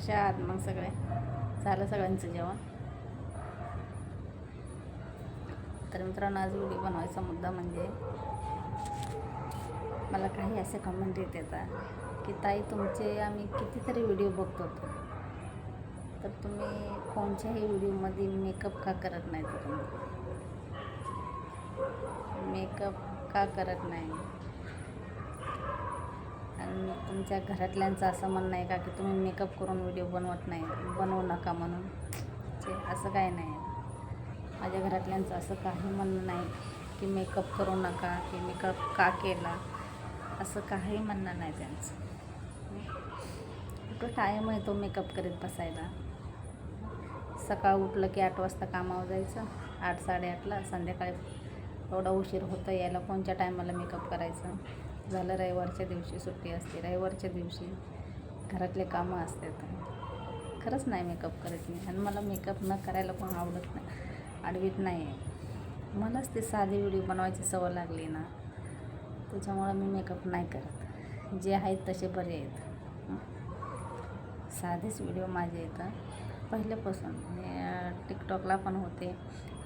कशा आहात मग सगळे. झालं सगळ्यांचं जेवण. तर मित्रांनो आज व्हिडिओ बनवायचा मुद्दा म्हणजे मला काही असे कमेंट येत येतात की ताई तुमचे आम्ही कितीतरी व्हिडिओ बघतो तर. तुम्ही कोणत्याही व्हिडिओमध्ये मेकअप का करत नाही तर तुम्ही? मेकअप का करत नाही? आणि तुमच्या घरातल्यांचं असं म्हणणं आहे का की तुम्ही मेकअप करून व्हिडिओ बनवत नाही बनवू नका म्हणून. असं काय नाही. माझ्या घरातल्यांचं असं काही म्हणणं नाही की मेकअप करू नका की मेकअप का केला. असं काही म्हणणं नाही त्यांचं. कुठं टाईम आहे तो मेकअप करीत बसायला. सकाळ उठलं की आठ वाजता कामावर जायचं. आठ साडेआठला संध्याकाळी एवढा उशीर होतं यायला कोणत्या टायमाला मेकअप करायचं? झालं रविवारच्या दिवशी सुट्टी असते. रविवारच्या दिवशी घरातले कामं असतात. खरंच नाही मेकअप करत मी. आणि मला मेकअप न करायला पण आवडत नाही. आडवीत नाही. आहे मलाच ते साधी व्हिडिओ बनवायची सवय लागली ना. त्याच्यामुळं मी मेकअप नाही करत. जे आहेत तसे बरे आहेत. साधेच व्हिडिओ माझे येतात पहिल्यापासून. टिकटॉकला पण होते.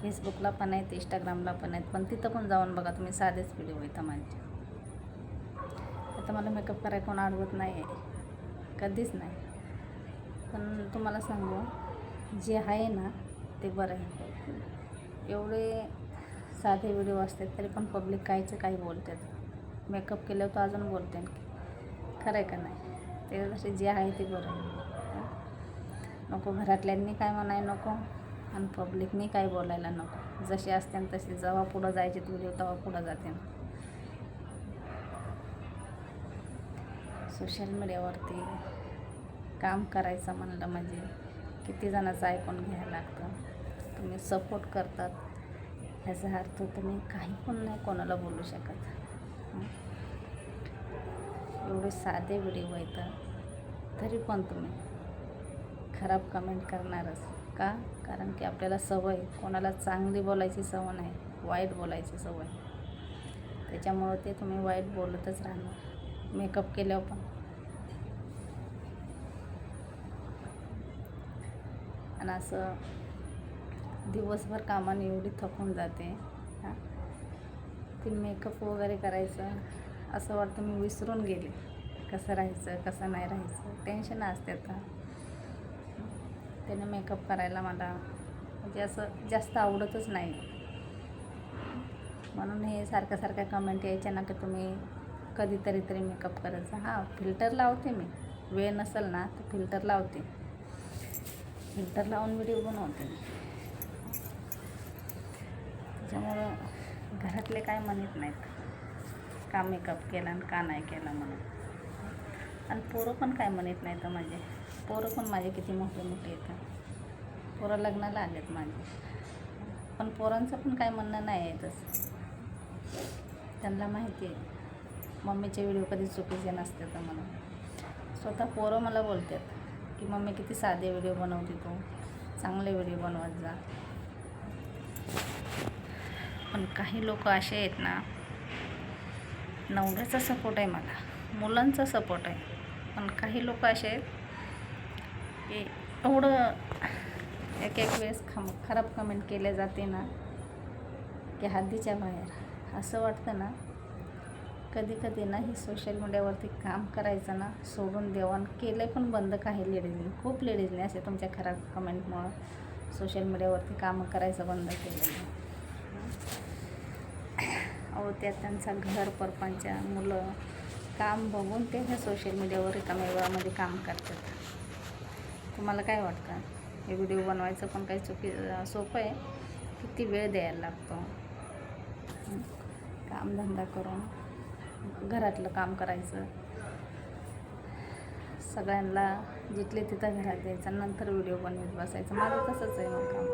फेसबुकला पण आहेत. इंस्टाग्रामला पण आहेत. पण तिथं पण जाऊन बघा तुम्ही साधेच व्हिडिओ येतात माझे. आता मला मेकअप करायला कोण आडवत नाही आहे कधीच नाही. पण तुम्हाला सांगू जे आहे ना ते बरं आहे. एवढे साधे व्हिडिओ असतात तरी पण पब्लिक कायचं काही बोलतात. मेकअप केल्यावर तर अजून बोलते. खरं आहे का नाही? ते तसे जे आहे ते बरं आहे. नको घरातल्यांनी काय म्हणाय नको आणि पब्लिकनी काय बोलायला नको. जसे असते तसे जेव्हा पुढं जायचे व्हिडिओ तेव्हा पुढं जाते. सोशल मीडियावरती काम करायचं म्हणलं म्हणजे किती जणांचं ऐकून घ्यायला लागतं. तुम्ही सपोर्ट करतात. ह्याचा अर्थ तुम्ही काही पण नाही कोणाला बोलू शकत. एवढे साधे व्हिडिओ येतात तरी पण तुम्ही खराब कमेंट करणारच का? कारण की आपल्याला सवय कोणाला चांगली बोलायची सवय नाही वाईट बोलायची सवय. त्याच्यामुळं ते तुम्ही वाईट बोलतच राहणार. मेकअप केल्यावर पण. आणि असं दिवसभर कामाने एवढी थकून जाते. हां. ते मेकअप वगैरे करायचं असं वाटतं मी विसरून गेले. कसं राहायचं कसं नाही राहायचं. टेन्शन असते आता. त्याने मेकअप करायला मला म्हणजे असं जास्त आवडतच नाही. म्हणून हे सारख्या सारख्या कमेंट यायच्या ना की तुम्ही कधीतरी तरी मेकअप करायचा. हां फिल्टर लावते मी. वेळ नसेल ना तर फिल्टर लावते. फिल्टर लावून व्हिडिओ बनवते. त्याच्यामुळं घरातले काय म्हणत नाहीत. का मेकअप केला आणि का नाही केला म्हणून. आणि पोरं पण काय म्हणत नाही तर हो माझे. पोरं पण माझे किती मोठे मोठे येतात पोरं लग्नाला आलेत माझे. पण पोरांचं पण काय म्हणणं नाही आहे तसं. त्यांना माहिती आहे. मम्मीचे व्हिडिओ कधी चुकीचे नसते तर म्हणून. स्वतः पोरं मला बोलतात. की मम्मी किती साधे व्हिडिओ बनवते तू? चांगले व्हिडिओ बनवत जा. पण काही लोक असे आहेत ना नवऱ्याचा सपोर्ट आहे मला मुलांचा सपोर्ट आहे. पण काही लोक असे आहेत की एवढं एक एक वेळेस खम खराब कमेंट केले जाते ना की हद्दीच्या बाहेर. असं वाटतं ना कधी कधी ना ही सोशल मीडियावरती काम करायचं ना सोडून देवान केलं पण बंद काही लेडीजने खूप लेडीजने असे तुमच्या खराब कमेंटमुळं सोशल मीडियावरती कामं करायचं बंद केलं अहो त्या त्यांचा घर परपंच मुलं काम बघून ते ह्या सोशल मीडियावर रिकाम्या वेळामध्ये काम करतात. तुम्हाला काय वाटतं? हे व्हिडिओ बनवायचं पण काही चुकी सोपं आहे किती वेळ द्यायला लागतो? कामधंदा करून. घरातलं काम करायचं. सगळ्यांना जिथले तिथं घरात द्यायचं नंतर व्हिडिओ बनवत बसायचं. माझं तसंच आहे मग काम.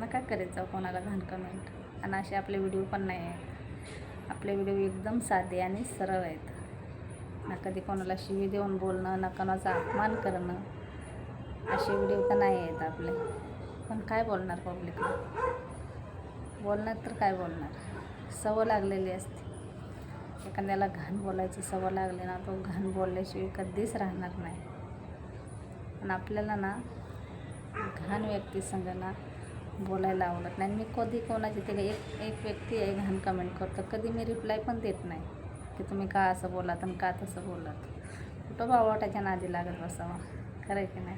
नका करीत जाऊ कोणाला घाण कमेंट आणि असे आपले व्हिडिओ पण नाही आहेत. आपले व्हिडिओ एकदम साधे आणि सरळ आहेत. ना कधी कोणाला शिवी देऊन बोलणं ना कोणाचा अपमान करणं असे व्हिडिओ तर नाही आहेत आपले. पण काय बोलणार पब्लिकला बोलणार तर काय बोलणार? सवय लागलेली असते. एखाद्याला घाण बोलायची सवय लागली ना तो घाण बोलल्याशिवाय कधीच राहणार नाही. पण आपल्याला ना घाण व्यक्ती ना बोलायला आवडत नाही. मी कधी कोणाची ते एक एक व्यक्ती आहे घाण कमेंट करतो. कधी मी रिप्लाय पण देत नाही की तुम्ही का असं बोलात आणि का तसं बोलात कुठं बावटाच्या नादी लागत बसावा? खरं की नाही?